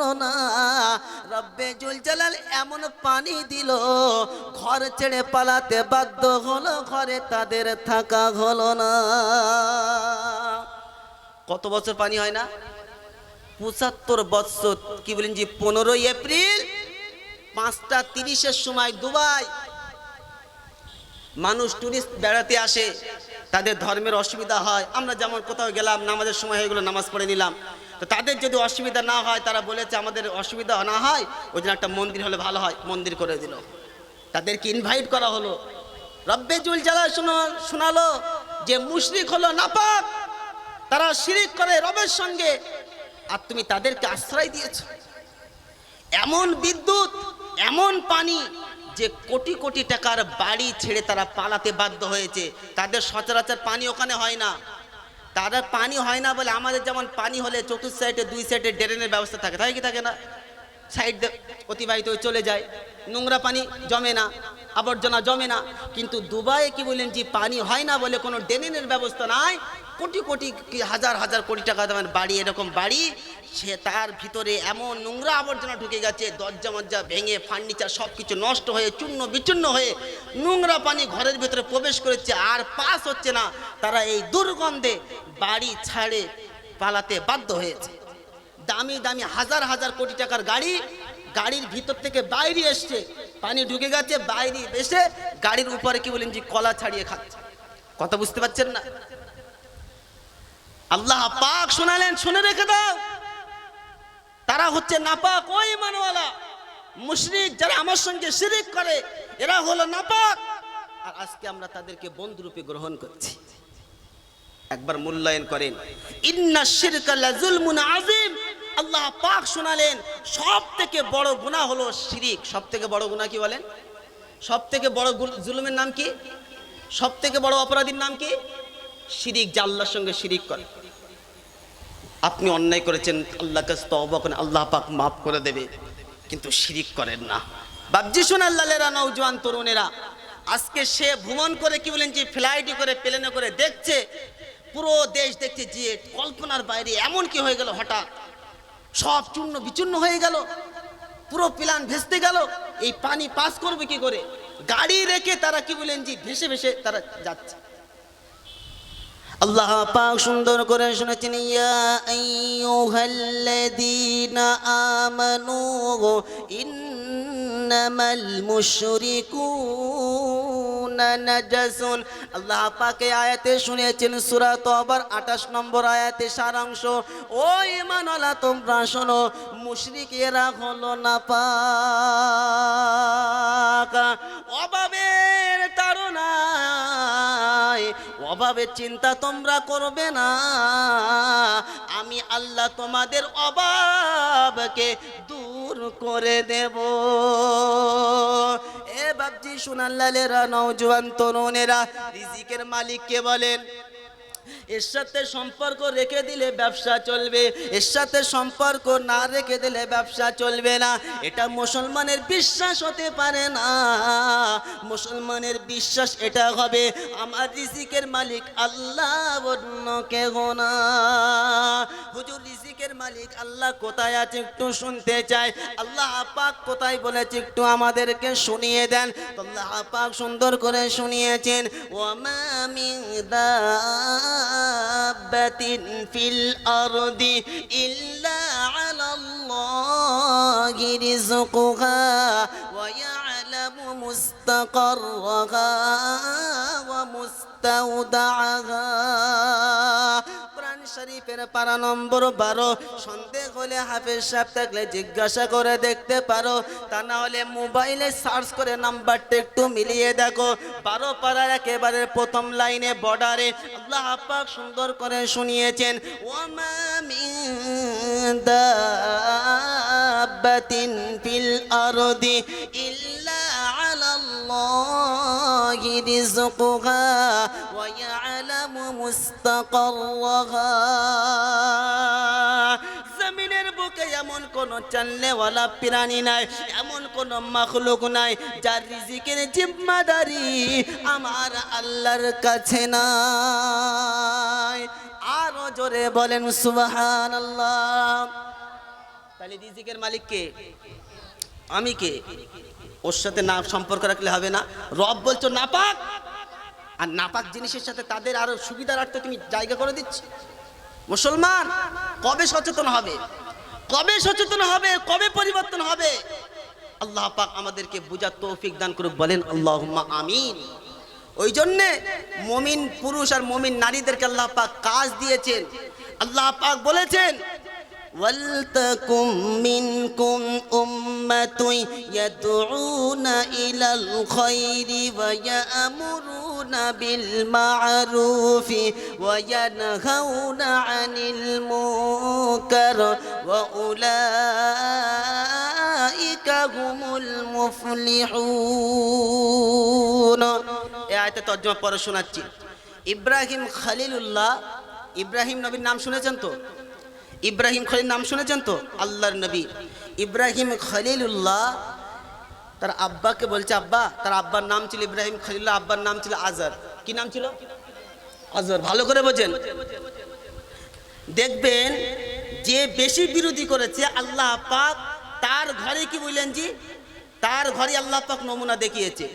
হলো না। রব্বে জুল জালাল এমন পানি দিল, ঘর ছেড়ে পালাতে বাধ্য হলো, ঘরে তাদের থাকা হলো না। কত বছর পানি হয় না? পঁচাত্তর বৎসর, কি বলেন যে পনেরোই এপ্রিল, পাঁচটা তিরিশের সময় দুবাই। মানুষ টুরিস্ট বেড়াতে আসে, তাদের ধর্মের অসুবিধা হয়। আমরা যেমন কোথাও গেলাম, নামাজের সময় হয়ে গেলো, নামাজ পড়ে নিলাম। তো তাদের যদি অসুবিধা না হয়, তারা বলেছে আমাদের অসুবিধা না হয়, ওই জন্য একটা মন্দির হলে ভালো হয়, মন্দির করে দিল। তাদেরকে ইনভাইট করা হলো। রব্বে জুল জ্বালা শুনো, শোনালো যে মুশরিক হলো নাপাক, তারা শিরিক করে রবের সঙ্গে, আর তুমি তাদেরকে আশ্রয় দিয়েছ। এমন বিদ্যুৎ, এমন পানি যে কোটি কোটি টাকার বাড়ি ছেড়ে তারা পালাতে বাধ্য হয়েছে। তাদের সচরাচর পানি ওখানে হয় না। তাদের পানি হয় না বলে আমাদের যেমন পানি হলে চতুর্থ সাইডে, দুই সাইডে ড্রেনের ব্যবস্থা থাকে, তাই কি থাকে না? সাইড অতিবাহিত হয়ে চলে যায়, নোংরা পানি জমে না, আবর্জনা জমে না। কিন্তু দুবাইয়ে কি বললেন যে পানি হয় না বলে কোনো ড্রেনের ব্যবস্থা নাই কোটি কোটি হাজার হাজার কোটি টাকা দামের বাড়ি, এরকম বাড়ি, সে তার ভিতরে এমন নোংরা আবর্জনা ঢুকে গেছে, দরজা মজ্জা ভেঙে ফার্নিচার সব কিছু নষ্ট হয়ে, চূর্ণ বিচূর্ণ হয়ে নোংরা পানি ঘরের ভিতরে প্রবেশ করেছে, আর পাস হচ্ছে না। তারা এই দুর্গন্ধে বাড়ি ছাড়ে পালাতে বাধ্য হয়েছে। দামি দামি হাজার হাজার কোটি টাকার গাড়ি, গাড়ির ভিতর থেকে বাইরে এসছে, পানি ঢুকে গেছে, বাইরে এসে গাড়ির উপরে কি বলেন যে কলা ছাড়িয়ে খাচ্ছে। কথা বুঝতে পারছেন না? আল্লাহ পাক শোনালেন, শুনে রেখে দাও। তারা হচ্ছে নাপাক, ওই মানওয়ালা মুশরিক যারা আমার সঙ্গে শিরিক করে, এরা হলো নাপাক। আর আজকে আমরা তাদেরকে বন্ধুরূপে গ্রহণ করছি। একবার মূল্যায়ন করেন। ইন্না শিরকা লাযুলমুন আযীম। আল্লাহ পাক শোনালেন সব থেকে বড় গুনাহ হলো শিরিক। সব থেকে বড় গুনাহ কি বলেন? সব থেকে বড় জুলুমের নাম কি? সব থেকে বড় অপরাধীর নাম কি? শিরিক, যা আল্লাহর সঙ্গে শিরিক করে। আপনি অন্যায় করেছেন আল্লাহ কাছে তওবা করেন আল্লাহ পাক মাফ করে দেবে। কিন্তু শিরিক করেন না। বাবজি শোন আল্লাহরা নৌজওয়ান তরুণেরা, আজকে সে ভ্রমণ করে কি বলেন যে ফ্লাইটে করে প্লেনে করে দেখছে, পুরো দেশ দেখছে যে, কল্পনার বাইরে এমন কি হয়ে গেল হঠাৎ। সব চূর্ণ বিচূর্ণ হয়ে গেল। পুরো প্ল্যান ভেস্তে গেল। এই পানি পাস করবে কি করে? গাড়ি রেখে তারা কি বলেন যে, ভেসে ভেসে তারা যাচ্ছে। আল্লাহ পাক সুন্দর করে শুনেছেন, ইয়া আইয়ুহাল্লাযীনা আমানু ইন্নামাল মুশরিকুনা নাজাসুন। আল্লাহ পাকে আয়াতে শুনেছেন, সূরা তওবার 28 নম্বর আয়াতে সারাংশ, ও ঈমানওয়ালা, তোমরা শোনো, মুশরিকেরা হলো না পাক অভাবের অভাবে চিন্তা তোমরা করবে না। আমি আল্লাহ তোমাদের অভাবকে দূর করে দেব। এ বাবজি সোনাল্লালেরা নৌজওয়ান তরুণেরা, রিজিকের মালিককে বলেন এর সাথে সম্পর্ক রেখে দিলে ব্যবসা চলবে। এর সাথে সম্পর্ক না রেখে দিলে ব্যবসা চলবে না। এটা মুসলমানের বিশ্বাস হতে পারে না। মুসলমানের বিশ্বাস এটা হবে, আমার রিজিকের মালিক আল্লাহ অন্য কেহ না। হুজুর, রিজিকের মালিক আল্লাহ কোথায় আছে একটু শুনতে চাই। আল্লাহ পাক কোথায় বলেছে একটু আমাদেরকে শুনিয়ে দেন। আল্লাহ পাক সুন্দর করে শুনিয়েছেন ওয়ামা মিন দাব্বাতিন ফিল আরদি ইল্লা আলাল্লাহি রিজকুহা ওয়া ইয়ালামু মুস্তাকাররাহা ওয়া মুস্তাওদাআহা কোরআন শরীফের পারা নম্বর বারো। সন্দেহ হলে হাফেজ সাহেব থাকলে জিজ্ঞাসা করে দেখতে পারো। তা না হলে মোবাইলে সার্চ করে নাম্বারটা একটু মিলিয়ে দেখো। বারো পাড়ার একেবারে প্রথম লাইনে বর্ডারে আল্লাহ পাক সুন্দর করে শুনিয়েছেন, ওয়ামা ফিল আরদি ইল্লা আলাল্লাহি রিজকুহা ওয়া মুস্তাকাররাহা। জমিনের বুকে এমন কোন চালনেওয়ালা প্রাণী নাই, এমন কোন মখলুক নাই, যার রিজিকের জিম্মাদারি আমার আল্লাহর কাছে নাই। আরও জোরে বলেন, সুবহানাল্লাহ। তাহলে রিজিকের মালিক কে? আমি কে? ওর সাথে না সম্পর্ক রাখলে হবে না। রব বলছো, নাপাক। আর নাপাক জিনিসের সাথে তাদের আরও সুবিধার তুমি জায়গা করে দিচ্ছ? মুসলমান, কবে সচেতন হবে? কবে সচেতন হবে? কবে পরিবর্তন হবে? আল্লাহ পাক আমাদেরকে বুঝার তৌফিক দান করুক, বলেন আল্লাহুম্মা আমিন। ওই জন্যে মমিন পুরুষ আর মমিন নারীদেরকে আল্লাহ পাক কাজ দিয়েছেন। আল্লাহ পাক বলেছেন ولتكن منكم أمة يدعون إلى الخير ويأمرون بالمعروف وينهون عن المنكر وأولئك هم المفلحون এই আয়তে তর্জমা পরে শোনাচ্ছি ইব্রাহিম খালিলুল্লাহ ইব্রাহিম নবীর নাম শুনেছেন তো ইব্রাহিম খলিল নাম শুনেছেন তো? আল্লাহর নবী। ইব্রাহিম খলিলুল্লাহ, তার আব্বাকে বলছে, আব্বা, তার আব্বার নাম ছিল ইব্রাহিম খলিল্লাহ আব্বার নাম ছিল আজর কি নাম ছিল? আজর ভালো করে বোঝেন। দেখবেন, যে বেশি বিরোধী করেছে আল্লাহ পাক, তার ঘরে কি বললেন জি? তার ঘরে আল্লাহ পাক নমুনা দেখিয়েছে।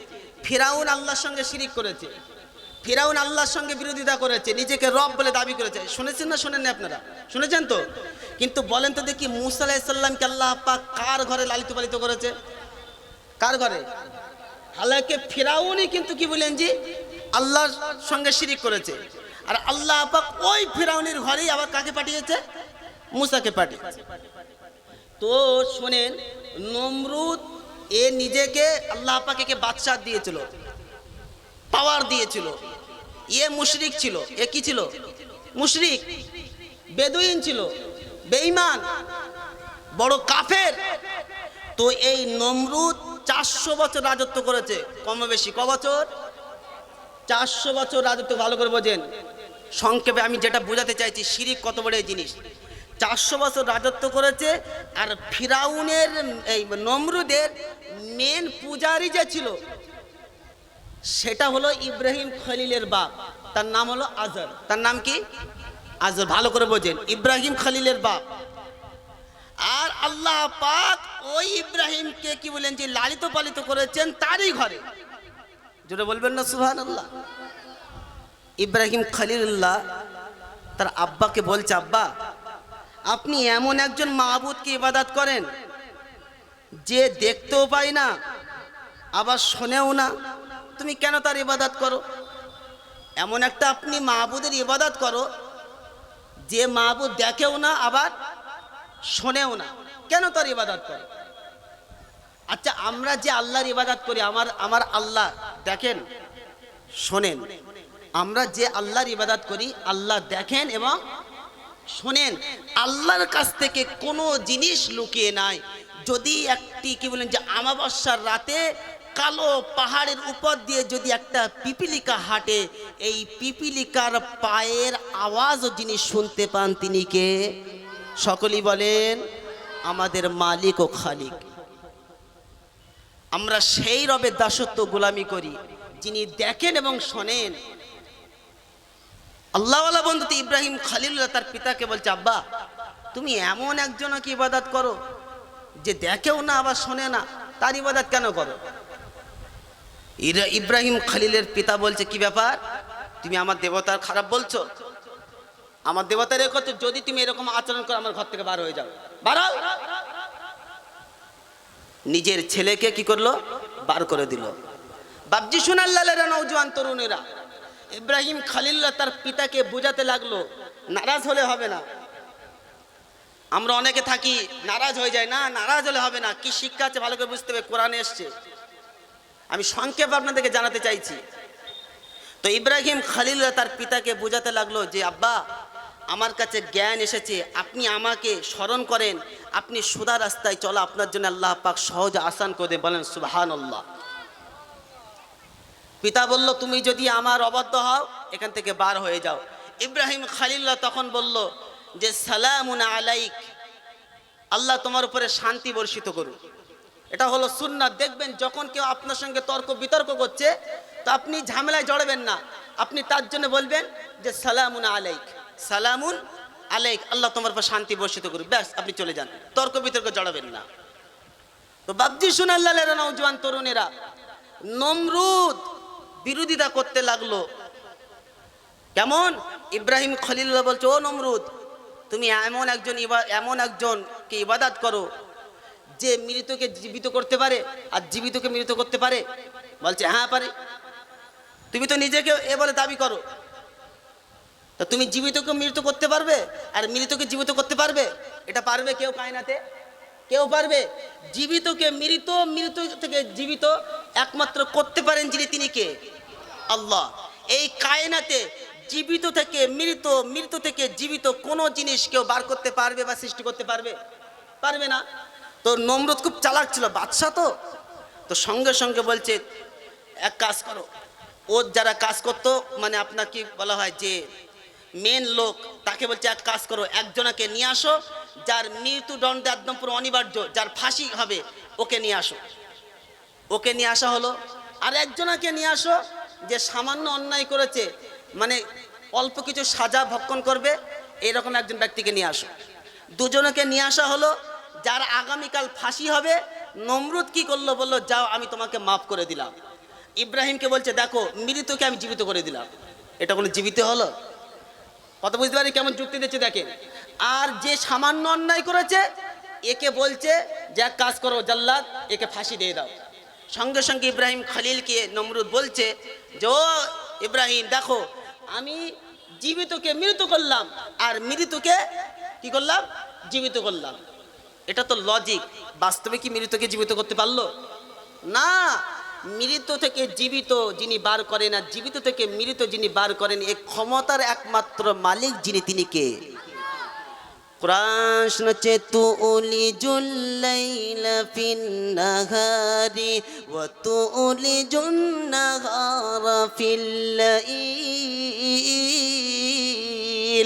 ফিরাউন আল্লাহর সঙ্গে শিরিক করেছে। ফিরাউন আল্লাহর সঙ্গে বিরোধিতা করেছে, নিজেকে রব বলে দাবি করেছে। শুনেছেন না শোনেননি আপনারা? শুনেছেন তো? কিন্তু বলেন তো দেখি মুসা আলাইসাল্লামকে আল্লাহ পাক কার ঘরে লালিত পালিত করেছে? কার ঘরে? হালাকে ফিরাউনই কিন্তু কি বলেন জি? আল্লাহর সঙ্গে শিরিক করেছে। আর আল্লাহ পাক ওই ফিরাউনের ঘরেই আবার কাকে পাঠিয়েছে? মুসাকে পাঠিয়েছে। তো শোনেন, নমরুদ এ নিজেকে আল্লাহ পাকে বাদশাহ দিয়েছিল পাওয়ার দিয়েছিল। ইয়ে মুশরিক ছিল। এ কি ছিল? মুশরিক। বেদুইন ছিল। বেঈমান। বড় কাফের। তো এই নমরুদ চারশো বছর রাজত্ব করেছে। কম বেশি ক বছর? চারশো বছর রাজত্ব ভালো করে বোঝেন। সংক্ষেপে আমি যেটা বোঝাতে চাইছি, শিরিক কত বড় এই জিনিস? চারশো বছর রাজত্ব করেছে আর ফিরাউনের, এই নমরুদের মেন পূজারি যে ছিল সেটা হলো ইব্রাহিম খলিলের বাপ। তার নাম হলো আজর। তার নাম কি? আজর, ভালো করে বোঝেন। ইব্রাহিম খলিলের বাপ। আর আল্লাহ পাক ওই ইব্রাহিমকে কি বলেন যে, লালিত পালিত করেছেন তারই ঘরে। জোরে বলবেন না সুহান আল্লাহ ইব্রাহিম খলিল্লাহ তার আব্বাকে বলছে, আব্বা, আপনি এমন একজন মাহবুদকে ইবাদাত করেন যে দেখতেও পাই না, আবার শোনেও না। তুমি কেন তার ইবাদাত করো? এমন একটা আপনি মাহবুদের ইবাদাত করো, যে মাহবুদ দেখেও না, আবার শোনেও না। কেন তার ইবাদাত করো? আচ্ছা আমরা যে আল্লাহর ইবাদাত করি, আমার আমার আল্লাহ দেখেন, শোনেন। আমরা যে আল্লাহর ইবাদাত করি, আল্লাহ দেখেন এবং শোনেন। আল্লাহর কাছ থেকে কোনো জিনিস লুকিয়ে নাই। যদি একটি কি বলেন যে, আমাবস্যার রাতে কালো পাহাড়ের উপর দিয়ে যদি একটা পিপিলিকা হাঁটে, এই পিপিলিকার পায়ের আওয়াজও যিনি শুনতে পান তিনি কে? সকলেই বলেন, আমাদের মালিক ও খালিক। আমরা সেই রবের দাসত্ব গোলামি করি, যিনি দেখেন এবং শোনেন। আল্লাহওয়ালা বন্ধু তো ইব্রাহিম খালিল্লাহ তার পিতাকে বলছে, আব্বা, তুমি এমন একজনকে ইবাদত করো, যে দেখেও না আবার শোনে না। তার ইবাদত কেন করো? ইব্রাহিম খালিলের পিতা বলছে, কি ব্যাপার? তুমি আমার দেবতার খারাপ বলছো? আমার দেবতার এ করছ যদি তুমি এরকম আচরণ করো, আমার ঘর থেকে বার হয়ে যাও বাড়াও নিজের ছেলেকে কি করল? বার করে দিল। বাবজি সোনাল্লালেরা নৌজওয়ান তরুণেরা, ইব্রাহিম খালিল্লাহ তার পিতাকে বোঝাতে লাগল, নারাজ হলে হবে না। আমরা অনেকে থাকি, নারাজ হয়ে যায় না, নারাজ হলে হবে না। কি শিক্ষা আছে? ভালো করে বুঝতে হবে, কোরআনে এসছে। আমি সংক্ষেপ আপনাদেরকে জানাতে চাইছি। তো ইব্রাহিম খালিল্লাহ তার পিতাকে বোঝাতে লাগল যে, আব্বা, আমার কাছে জ্ঞান এসেছে, আপনি আমাকে স্মরণ করেন, আপনি সুদা রাস্তায় চলা আপনার জন্য আল্লাহ পাক সহজ আসান করে। বলেন সুবাহান পিতা বলল, তুমি যদি আমার অবাধ্য হও, এখান থেকে বার হয়ে যাও। ইব্রাহিম খালিল্লাহ তখন বলল যে, সালামুন আলাইক। আল্লাহ তোমার উপরে শান্তি বর্ষিত করুন এটা হলো সুন্নাত। দেখবেন যখন কেউ আপনার সঙ্গে তর্ক বিতর্ক করছে, তো আপনি ঝামেলায় জড়াবেন না। আপনি তার জন্য বলবেন যে, সালামুন আলাইক। সালামুন আলেক আল্লাহ তোমার উপর শান্তি বর্ষিত করুক। ব্যাস, আপনি চলে যান। তর্ক বিতর্ক জড়াবেন না। তো বাবজি সুনাল্লালেরা নৌজওয়ান তরুণেরা, নমরুদ বিরোধিতা করতে লাগল। কেমন? ইব্রাহিম খলিল্লাহ বলছে, ও নমরুদ, তুমি এমন একজন এমন একজনকে ইবাদাত করো যে মৃতকে জীবিত করতে পারে আর জীবিতকে মৃত করতে পারে। বলছে হ্যাঁ পারে। তুমি তো নিজেকে এ বলে দাবি করো। তা তুমি জীবিতকে মৃত করতে পারবে আর মৃতকে জীবিত করতে পারবে? এটা পারবে কেউ কায়নাতে? কেউ পারবে? জীবিতকে মৃত মৃত থেকে জীবিত একমাত্র করতে পারেন যিনি তিনি কে? আল্লাহ। এই কায়নাতে জীবিত থেকে মৃত মৃত থেকে জীবিত কোনো জিনিস কেউ বার করতে পারবে বা সৃষ্টি করতে পারবে? পারবে না। তো নমরুদ খুব চালাক ছিল বাদশা তো। তো সঙ্গে সঙ্গে বলছে, এক কাজ করো, ওর যারা কাজ করতো মানে আপনার কি বলা হয় যে মেন লোক, তাকে বলছে এক কাজ করো, একজনাকে নিয়ে আসো, যার মৃত্যুদণ্ড একদম পুরো অনিবার্য, যার ফাঁসি হবে, ওকে নিয়ে আসো। ওকে নিয়ে আসা হলো, আর একজনাকে নিয়ে আসো, যে সামান্য অন্যায় করেছে মানে অল্প কিছু সাজা ভক্ষণ করবে, এরকম একজন ব্যক্তিকে নিয়ে আসো। দুজনকে নিয়ে আসা হলো যার আগামীকাল ফাঁসি হবে, নমরুদ কি করল বলল, যাও, আমি তোমাকে মাফ করে দিলাম। ইব্রাহিমকে বলছে, দেখো, মৃতকে আমি জীবিত করে দিলাম। এটা কোনো জীবিত হলো? কত বুঝতে পারি? কেমন যুক্তি দিচ্ছে দেখেন। আর যে সামান্য অন্যায় করেছে, একে বলছে যে, এক কাজ করো, জাল্লাদ, একে ফাঁসি দিয়ে দাও। সঙ্গে সঙ্গে ইব্রাহিম খালিলকে নমরুদ বলছে যে, ও ইব্রাহিম, দেখো, আমি জীবিতকে মৃত করলাম, আর মৃতকে কি করলাম? জীবিত করলাম। এটা তো লজিক বাস্তবে কি মৃতকে জীবিত করতে পারল? না। মৃত থেকে জীবিত যিনি বার করেন আর জীবিত থেকে মৃত যিনি বার করেন এই ক্ষমতার একমাত্র মালিক যিনি তিনি কে? কোরআন শোনাচ্ছে তু উলি জুল্লাইলা ওয়া তু উলি জুন্নাহারা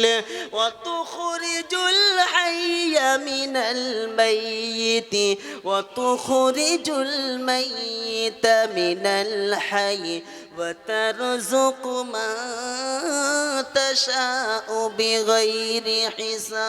السبيل وتخرج الحي من الميت وتخرج الميت من الحي وترزق من تشاء بغير حساب.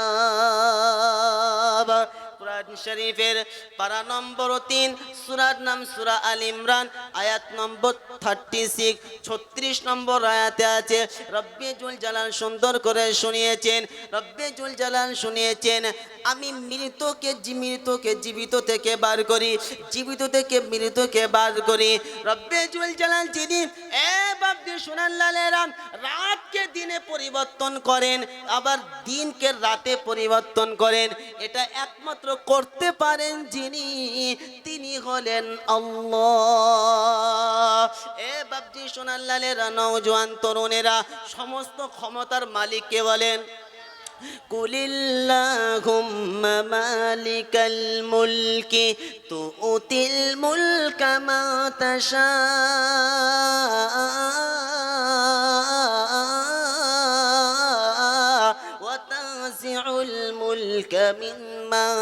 কোরআন শরীফের পারা নম্বর তিন, সুরার নাম সুরা আল ইমরান, আয়াত নম্বর থার্টি সিক্স ছত্রিশ নম্বর আয়াতে আছে, রব্বে জুল জালাল সুন্দর করে শুনিয়েছেন, রব্বে জুল জালাল শুনিয়েছেন, আমি মৃতকে মৃতকে জীবিত থেকে বার করি, জীবিত থেকে মৃতকে বার করি, রব্বে জুল জালাল যিনি, এ বাব্দি সোনার লালেরা রাতকে দিনে পরিবর্তন করেন, আবার দিনকে রাতে পরিবর্তন করেন, এটা একমাত্র করতে পারেন যিনি তিনি হলেন আল্লাহ এ বাবজি সোনার লালেরা নওজোয়ান তরুণেরা সমস্ত ক্ষমতার মালিককে বলেন قل اللهم مالك الملك تؤتي الملك ما تشاء وتنزع الملك مما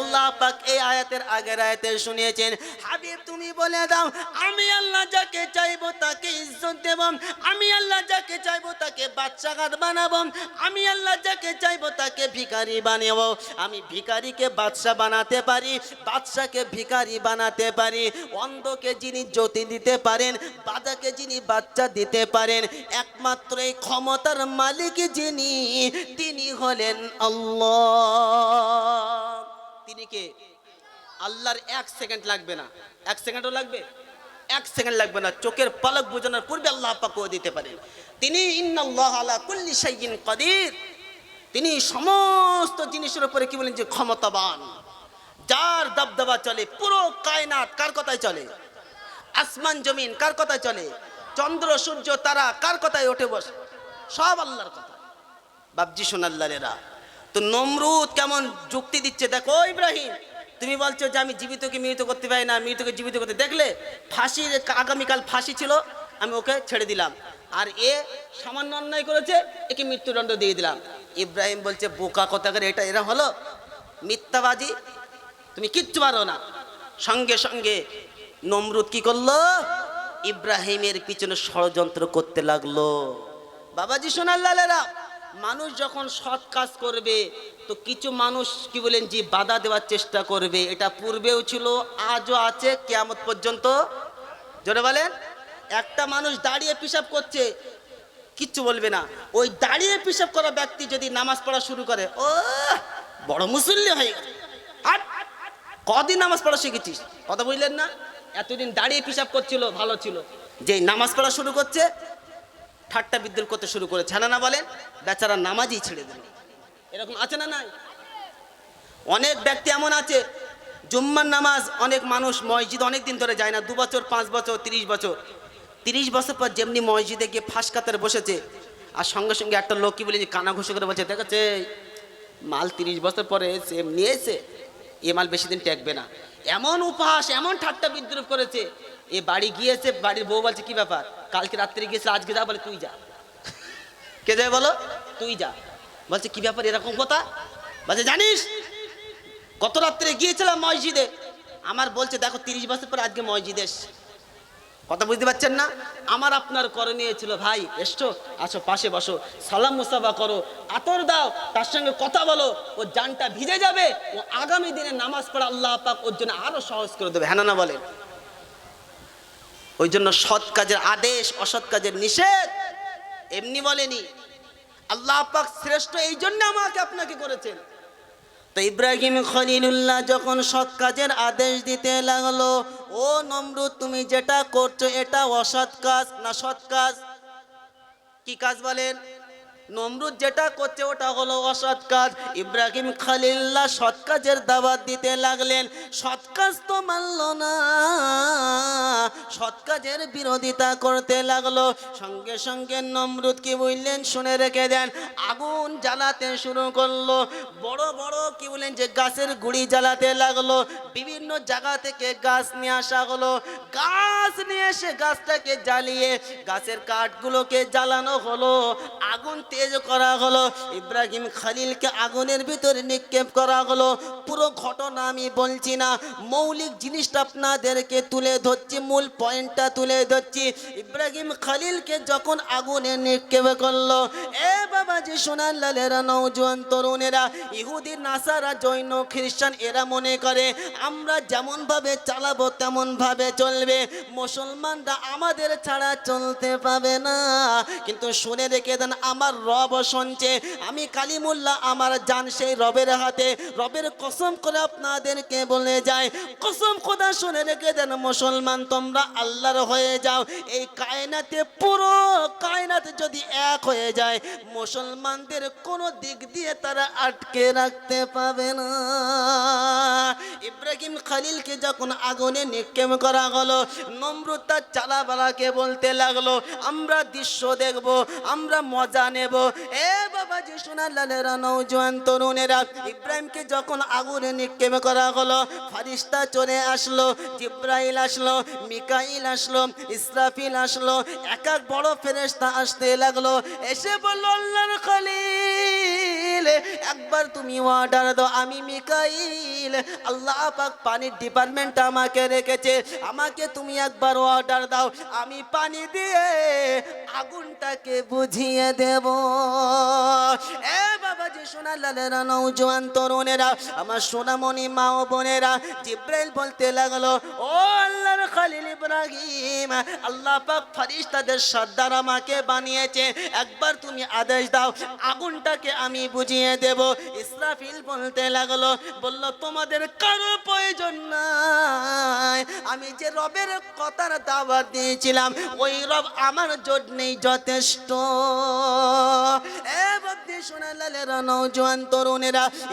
আল্লাহ পাক এই আয়াতের আগের আয়াতে শুনিয়েছেন, হাবিব, তুমি বলে দাও, আমি আল্লাহ যাকে চাইব তাকে ইজ্জত দেব, আমি আল্লাহ যাকে চাইব তাকে বাচ্চাঘাত বানাবো, আমি আল্লাহ যাকে চাইব তাকে ভিখারি বানাবো। আমি ভিখারিকে বাদশা বানাতে পারি বাদশাকে ভিখারি বানাতে পারি, অন্ধকে যিনি জ্যোতি দিতে পারেন বাদাকে যিনি বাচ্চা দিতে পারেন, একমাত্র এই ক্ষমতার মালিক যিনি, তিনি হলেন আল্লাহ। তিনি কে আল্লাহর এক সেকেন্ড লাগবে না। এক সেকেন্ডও লাগবে? এক সেকেন্ড লাগবে না। চোখের পলক বোঝানোর পূর্বে আল্লাহ পাকও দিতে পারেন। তিনি ইন্নাল্লাহ আলা তিনি সমস্ত জিনিসের উপরে কি বলেন যে ক্ষমতাবান। যার দবদবা চলে, পুরো কায়নাত কার কথায় চলে? আসমান, জমিন কার কথায় চলে? চন্দ্র, সূর্য, তারা কার কথায় ওঠে বসে? সব আল্লাহর কথা। বাবজি সোনাল্লারেরা তো নমরুদ কেমন যুক্তি দিচ্ছে? দেখো ইব্রাহিম, তুমি বলছো যে আমি জীবিতকে মৃত করতে পারি না, মৃতকে জীবিত করতে। দেখলে, ফাঁসির আগামীকাল ফাঁসি ছিল, আমি ওকে ছেড়ে দিলাম। আর এ সামান্য অন্যায় করেছে, একে মৃত্যুদণ্ড দিয়ে দিলাম। ইব্রাহিম বলছে, বোকা কথা করে এটা, এরা হলো মিথ্যাবাজি তুমি কিচ্ছু পারো না। সঙ্গে সঙ্গে নমরুদ কি করল? ইব্রাহিমের পিছনে ষড়যন্ত্র করতে লাগল। বাবাজি, সোনার লালেরা মানুষ যখন সৎ কাজ করবে, তো কিছু মানুষ কি বলেন যে বাধা দেওয়ার চেষ্টা করবে। এটা পূর্বেও ছিল, আজও আছে, কেয়ামত পর্যন্ত। জোরে বলেন, একটা মানুষ দাঁড়িয়ে পিসাব করছে, কিচ্ছু বলবে না। ওই দাঁড়িয়ে পিসাব করা ব্যক্তি যদি নামাজ পড়া শুরু করে ও বড় মুসল্লি হয়ে গেছে হাট! কদিন নামাজ পড়া শিখেছিস? কথা বুঝলেন না? এতদিন দাঁড়িয়ে পিসাব করছিল, ভালো ছিল। যে নামাজ পড়া শুরু করছে ঠাট্টা বিদ্রুপ করতে শুরু করেছে। হ্যাঁ না বলেন? বেচারা নামাজই ছেড়ে দিল। এরকম আছে না নাই? অনেক ব্যক্তি এমন আছে, জুম্মার নামাজ অনেক মানুষ মসজিদ অনেক দিন ধরে যায় না, দু বছর, পাঁচ বছর, তিরিশ বছর। তিরিশ বছর পর যেমনি মসজিদে গিয়ে ফাঁস কাতারে বসেছে, আর সঙ্গে সঙ্গে একটা লোক কি বলে যে কানা ঘুষে করে বলছে, দেখেছে, মাল তিরিশ বছর পরে সে নিয়েছে এ মাল বেশি দিন টেকবে না। এমন উপহাস, এমন ঠাট্টা বিদ্রুপ করেছে, এ বাড়ি গিয়েছে, বাড়ির বউ বলছে, কি ব্যাপার? কালকে রাত্রে গিয়েছে আজকে যা বলে তুই যা। কে যায় বলো? তুই যা। বলছে কি ব্যাপার এরকম কথা? বলছে জানিস গত রাত্রে গিয়েছিলাম মসজিদে। আমার বলছে দেখো তিরিশ বছর পর আজকে মসজিদে এসছে। কথা বুঝতে পারছেন না? আমার আপনার করণীয় ছিল ভাই এসছো আসো পাশে বসো সালাম মুসাফা করো আতর দাও তার সঙ্গে কথা বলো ও জানটা ভিজে যাবে ও আগামী দিনে নামাজ পড়া আল্লাহ পাক ওর জন্য আরও সহজ করে দেবে। হ্যাঁ না বলে ওই জন্য সৎ কাজের আদেশ, অসৎ কাজের নিষেধ এমনি বলেনি। আল্লাহ পাক শ্রেষ্ঠ এই জন্য আমাকে আপনাকে করেছেন। তো ইব্রাহিম খলিলুল্লাহ যখন সৎ কাজের আদেশ দিতে লাগল, ও নমরুদ, তুমি যেটা করছ এটা অসৎ কাজ না সৎ কাজ? কি কাজ বলেন? নমরুদ যেটা করছে ওটা হলো অসৎ কাজ। ইব্রাহিম খালিল্লা সৎ কাজের দাওয়াত দিতে লাগলেন। সৎ কাজ তো মানল না। সৎ কাজের বিরোধিতা করতে লাগল। সঙ্গে সঙ্গে নমরুদ কি বললেন শুনে রেখে দেন। আগুন জ্বালাতে শুরু করল। বড় বড় কি বললেন যে গাছের গুড়ি জ্বালাতে লাগল। বিভিন্ন জায়গা থেকে গাছ নিয়ে আসা হলো। গাছ নিয়ে এসে গাছটাকে জ্বালিয়ে গাছের কাঠগুলোকে জ্বালানো হলো। আগুন তেজ করা হলো। ইব্রাহিম খালিলকে আগুনের ভিতরে নিক্ষেপ করা হলো। পুরো ঘটনা আমি বলছি না। মৌলিক জিনিসটা আপনাদেরকে তুলে ধরছি, মূল পয়েন্টটা তুলে ধরছি। ইব্রাহিম খালিলকে যখন আগুনে নিক্ষেপ করল, এ বাবাজি সোনার লালেরা নৌজোয়ান তরুণেরা, ইহুদি, নাসারা, জৈন, খ্রিস্টান, এরা মনে করে, আমরা যেমন ভাবে চালাবো তেমন ভাবে চলবে। মুসলমানরা আমাদের ছাড়া চলতে পাবে না। কিন্তু শুনে রেখে দেন, আমার রব শুনছে। আমি কালিমুল্লাহ, আমার জান সেই রবের হাতে। রবের কসম করে আপনাদেরকে বলে যায় কসম খোদা শুনে রেখে দেন মুসলমান, তোমরা আল্লাহর হয়ে যাও। এই কায়নাতে, পুরো কায়নাতে যদি এক হয়ে যায়, মুসলমানদের কোনো দিক দিয়ে তারা আটকে রাখতে পাবে না। ইব্রাহিম খালিলকে যখন আগুনে নিক্ষেপ করা হলো নমরুদ তার চালাবালাকে বলতে লাগল, আমরা দৃশ্য দেখব, আমরা মজা নেব। এ বাবা যে সোনার লালেরা নৌজোয়ান তরুণেরা, ইব্রাহিমকে যখন আগুনে নিক্ষেপ করা হলো, ফারিস্তা চলে আসলো, জিব্রাইল আসলো, মিকাইল আসলো, ইসরাফিল আসলো, এক এক বড় ফেরেস্তা আসতে লাগল। এসে বলল, আল্লাহর খালিল একবার তুমি অর্ডার দাও, আমি মিকাইল। আল্লাহ পাক পানির ডিপার্টমেন্ট আমাকে রেখেছে, আমাকে তুমি একবার অর্ডার দাও, আমি পানি দিয়ে আগুনটাকে বুঝিয়ে দেব। এ বাবা যে সোনার লালেরা নৌজওয়ান তরুণেরা, আমার সোনামণি মা ও বোনেরা, জিব্রাইল বলতে লাগল, ও আল্লাহর খালিল ইব্রাহিম, আল্লাহ পাক ফারিস্তাদের সর্দার আমাকে বানিয়েছে। একবার তুমি আদেশ দাও, আগুনটাকে আমি বুঝিয়ে দেব। ইসরাফিল বলতে লাগল, বলল, তোমাদের কারও প্রয়োজন নাই। আমি যে রবের কথার দাওয়াত দিয়েছিলাম, ওই রব আমার জন্যই যথেষ্ট।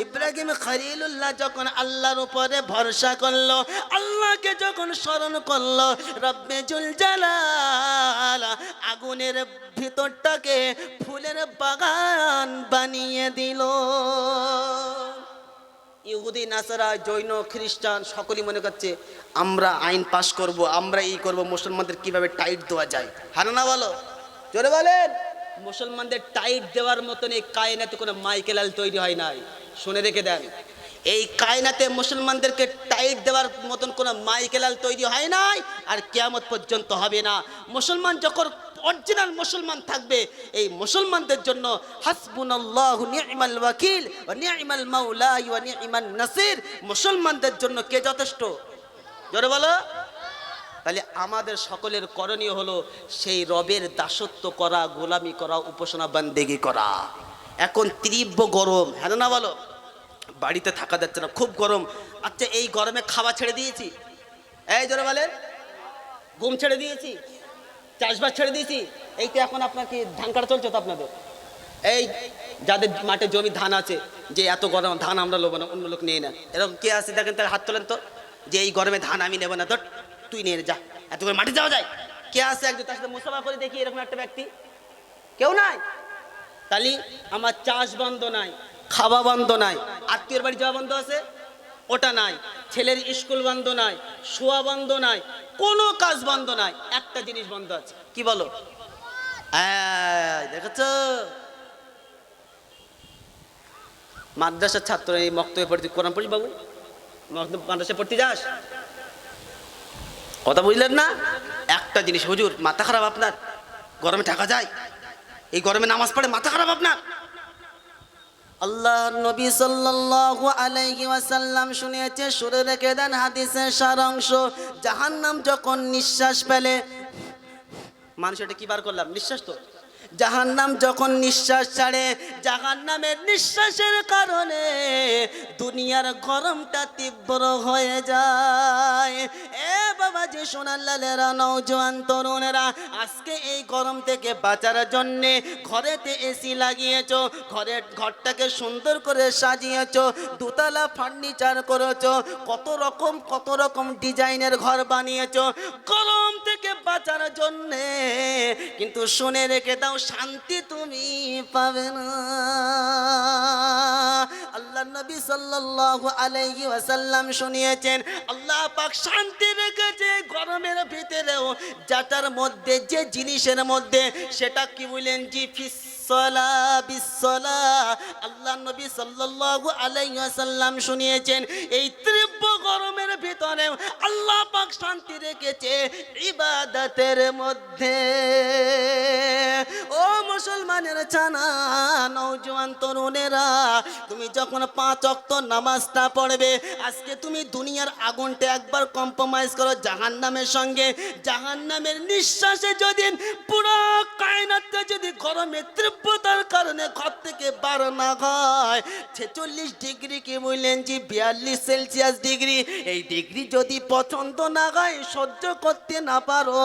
ইব্রাহিম খলিলুল্লাহ যখন আল্লাহর উপরে ভরসা করল, আল্লাহকে যখন স্মরণ করল। রব্বে জুল জালাল, আগুনের ভিতরটাকে ফুলের বাগান বানিয়ে দিল। ইহুদি, নাসারা, জৈন, খ্রিস্টান সকলেই মনে করছে, আমরা আইন পাশ করব, আমরা এই করব, মুসলমানদের কীভাবে টাইট দেওয়া যায়? হানা না বলো? জোরে বলেন। মুসলমানদের টাইট দেওয়ার মতন এই কায়নাতে কোনো মাইকেলাল তৈরি হয় নাই। শুনে রেখে দেন। এই কায়নাতে মুসলমানদেরকে টাইট দেওয়ার মতন কোনো মাইকেলাল তৈরি হয় নাই, আর কেয়ামত পর্যন্ত হবে না। মুসলমান যখন অরিজিনাল মুসলমান থাকবে, এই মুসলমানদের জন্য হাসবুনাল্লাহু নি'মাল ওয়াকিল ওয়া নি'মাল মাওলা ওয়া নি'মান নাসির, মুসলমানদের জন্য কে যথেষ্ট? জোরে বলো। তাহলে আমাদের সকলের করণীয় হলো সেই রবের দাসত্ব করা, গোলামি করা, উপাসনা, বান্দেগি করা। এখন তীব্র গরম হ্যাঁ না বলো? বাড়িতে থাকা যাচ্ছে না খুব গরম। আচ্ছা এই গরমে খাওয়া ছেড়ে দিয়েছি। এই জোরে বলেন ঘুম ছেড়ে দিয়েছি চাষবাস ছেড়ে দিয়েছি। এই তো এখন আপনার কি ধান কাটা চলছে তো আপনাদের? এই যাদের মাঠে জমি ধান আছে যে এত গরম ধান আমরা নেব না অন্য লোক নিয়ে নেন। এরকম কে আছে দেখেন তার হাত তোলেন তো যে এই গরমে ধান আমি নেব না তো তুই নিয়ে নে, যা। এত করে মাঠে যাওয়া যায়। কে আছে একজন তার সাথে মুসাফা করে দেখি এরকম একটা ব্যক্তি? কেউ নাই? তাহলে আমার চাষ বন্ধ নাই। খাওয়া বন্ধ নাই। আত্মীয়র বাড়ি যাওয়া বন্ধ আছে? ওটা নাই। ছেলের স্কুল বন্ধ নাই, শোয়া বন্ধ নাই, কোনো কাজ বন্ধ নাই, একটা জিনিস বন্ধ আছে। কি বলো? দেখেছ? মাদ্রাসার ছাত্র এই মক্তব্যে পড়তে কোরআন পড়িস বাবু? মাদ্রাসা পড়তে যাস? কথা বুঝলেন না? একটা জিনিস, হুজুর, মাথা খারাপ আপনার। গরমে থাকা যায়। এই গরমে নামাজ পড়ে, মাথা খারাপ আপনার। আল্লাহ নবী সাল্লাল্লাহু আলাইহি ওয়াসাল্লাম শুনিয়েছে, সুরে রেখে দেন হাদিসের সারাংশ। জাহান্নাম যখন নিঃশ্বাস ফেলে, মানুষ এটা কি বার করলাম? নিঃশ্বাস তো। জাহান্নাম যখন নিঃশ্বাস ছাড়ে, জাহান্নামের নিঃশ্বাসের কারণে দুনিয়ার গরমটা তীব্র হয়ে যায়। এ বাবা যে সোনার লালেরা নৌজওয়ান তরুণেরা, আজকে এই গরম থেকে বাঁচার জন্যে ঘরেতে এসি লাগিয়েছ ঘরের ঘরটাকে সুন্দর করে সাজিয়েছ, দুতলা ফার্নিচার করেছ, কত রকম কত রকম ডিজাইনের ঘর বানিয়েছ। গরম থেকে বাঁচার জন্যে, কিন্তু শুনে রেখে দাও শান্তি তুমি পাবে না। আল্লাহ নবী সাল্লাল্লাহু আলাইহি ওয়াসাল্লাম শুনিয়েছেন, আল্লাহ পাক শান্তি রেখেছে গরমের ভিতরেও, যাটার মধ্যে, যে জিনিসের মধ্যে, সেটা কি বলেন জি ফিসলা বিসলা আল্লাহ নবী সাল্লাল্লাহু আলাইহি ওয়াসাল্লাম শুনিয়েছেন, এই তীব্র গরমের ভিতরে আল্লাহ পাক শান্তি রেখেছে ইবাদতের মধ্যে। ও মুসলমানের ছানা নৌজওয়ান তরুণেরা, তুমি যখন পাঁচ অক্ত নামাজটা পড়বে, আজকে তুমি দুনিয়ার আগুনটা একবার কম্প্রোমাইজ করো জাহান্নামের সঙ্গে। জাহান্নামের নিঃশ্বাসে যদি পুরো কায়নাতে যদি গরমে তীব্রতার কারণে ঘর থেকে বার না হয়, ছেচল্লিশ ডিগ্রি কি বললেন যে বিয়াল্লিশ সেলসিয়াস ডিগ্রি এই ডিগ্রি যদি পছন্দ না হয়, সহ্য করতে না পারো।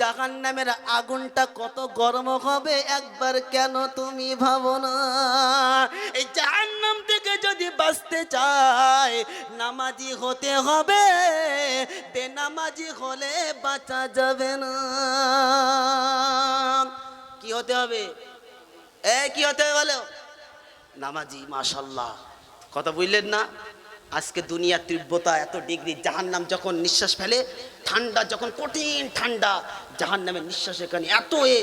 জাহান নামের আগুনটা কত গরম হবে, একবার কেন তুমি ভাবো না? এই জাহান নাম থেকে যদি বাঁচতে চায় নামাজি হতে হবে, বেনামাজি হলে বাঁচা যাবে না। কি হতে হবে? এ, কি হতে বলো? নামাজি মাশাল্লাহ কথা বুঝলেন না? আজকে দুনিয়ার তীব্রতা এত ডিগ্রি, জাহান্নাম যখন নিঃশ্বাস ফেলে, ঠান্ডা যখন কঠিন ঠান্ডা, জাহান্নামের নিঃশ্বাস এখানে এত এ,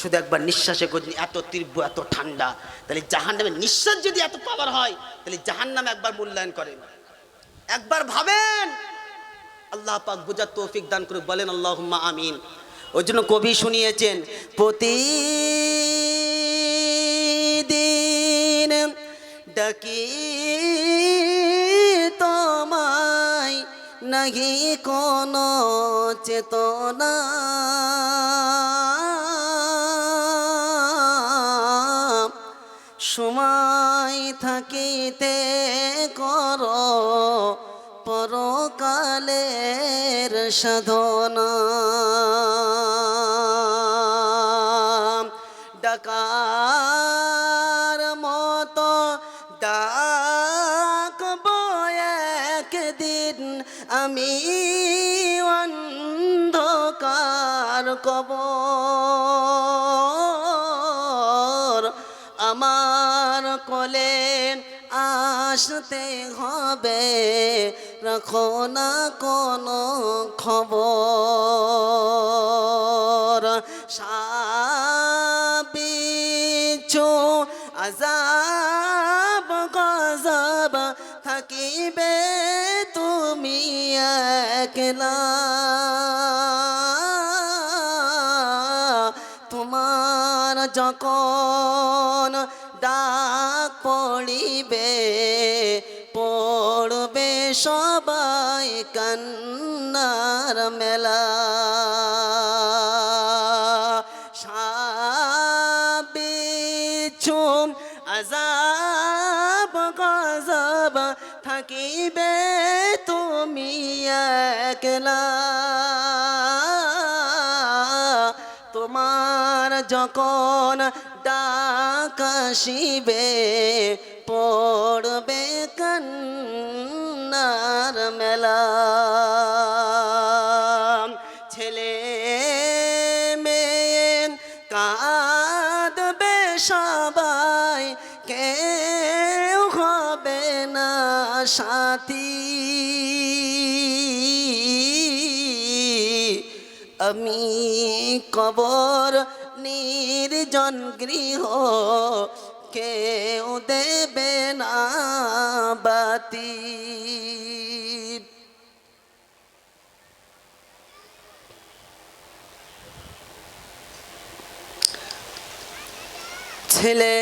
শুধু একবার নিঃশ্বাসে এত তীব্র, এত ঠান্ডা। তাহলে জাহান্নামের নিঃশ্বাস যদি এত পাওয়ার হয়, তাহলে জাহান্নাম একবার মূল্যায়ন করেন। একবার ভাবেন। আল্লাহ পাক বুঝার তৌফিক দান করে বলেন, আল্লাহুম্মা আমিন। ওই জন্য কবি শুনিয়েছেন, প্রতিদিন ডাকি নাহি কোন চেতনা। সময় থাকিতে কর পরকালের সাধনা। কবর আমার কোলে আসতে হবে। রাখো না কোনো খবর। সাবিছু আজাব গজব থাকিবে তুমি একলা। যখন ডাক পড়িবে পড়বে সবাই কান্নার মেলা। সাবিছুম আজাব গজব থাকিবে তুমি একলা। যখন ডাক পড়বে কান্নার মেলা। ছেলে মেয়ে কাঁদবে সবাই, কেউ হবে না সাথী। আমি কবর নির্জন গৃহ কেউ দেবে না বাতি। ছেলে